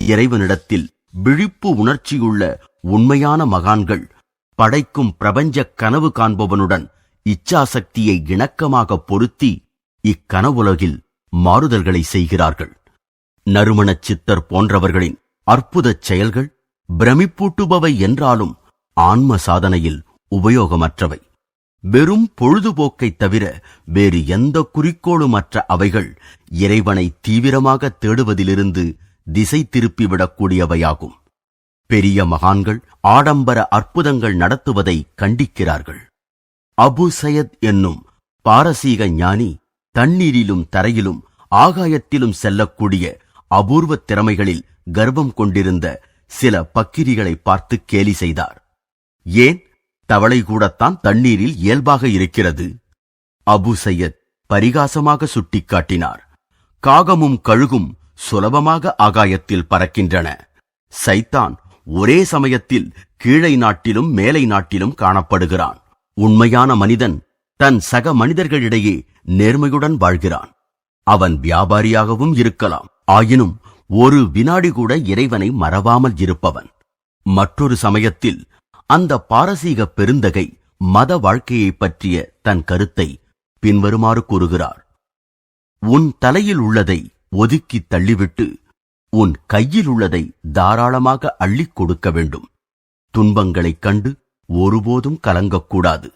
இறைவனிடத்தில் விழிப்பு உணர்ச்சியுள்ள உண்மையான மகான்கள் படைக்கும் பிரபஞ்ச கனவு காண்பவனுடன் இச்சாசக்தியை இணக்கமாக பொருத்தி இக்கனவுலகில் மாறுதல்களை செய்கிறார்கள். நறுமணச் சித்தர் போன்றவர்களின் அற்புதச் செயல்கள் பிரமிப்பூட்டுபவை என்றாலும் ஆன்ம சாதனையில் உபயோகமற்றவை. வெறும் பொழுதுபோக்கைத் தவிர வேறு எந்த குறிக்கோளுமற்ற அவைகள் இறைவனை தீவிரமாக தேடுவதிலிருந்து திசை திருப்பிவிடக்கூடியவையாகும். பெரிய மகான்கள் ஆடம்பர அற்புதங்கள் நடத்துவதை கண்டிக்கிறார்கள். அபு சயத் என்னும் பாரசீக ஞானி தண்ணீரிலும் தரையிலும் ஆகாயத்திலும் செல்லக்கூடிய அபூர்வ திறமைகளில் கர்வம் கொண்டிருந்த சில பக்கிரிகளை பார்த்து கேலி செய்தார். ஏன்? தவளை கூடத்தான் தண்ணீரில் இயல்பாக இருக்கிறது. அபு சையத் பரிகாசமாக சுட்டிக்காட்டினார். காகமும் கழுகும் சுலபமாக ஆகாயத்தில் பறக்கின்றன. சைத்தான் ஒரே சமயத்தில் கீழை நாட்டிலும் மேலை நாட்டிலும் காணப்படுகிறான். உண்மையான மனிதன் தன் சக மனிதர்களிடையே நேர்மையுடன் வாழ்கிறான். அவன் வியாபாரியாகவும் இருக்கலாம். ஆயினும் ஒரு வினாடி கூட இறைவனை மறவாமல் இருப்பவன். மற்றொரு சமயத்தில் அந்த பாரசீக பெருந்தகை மத வாழ்க்கையைப் பற்றிய தன் கருத்தை பின்வருமாறு கூறுகிறார். உன் தலையில் உள்ளதை ஒதுக்கி தள்ளிவிட்டு உன் கையில் உள்ளதை தாராளமாக அள்ளிக் கொடுக்க வேண்டும். துன்பங்களைக் கண்டு ஒருபோதும் கலங்கக்கூடாது.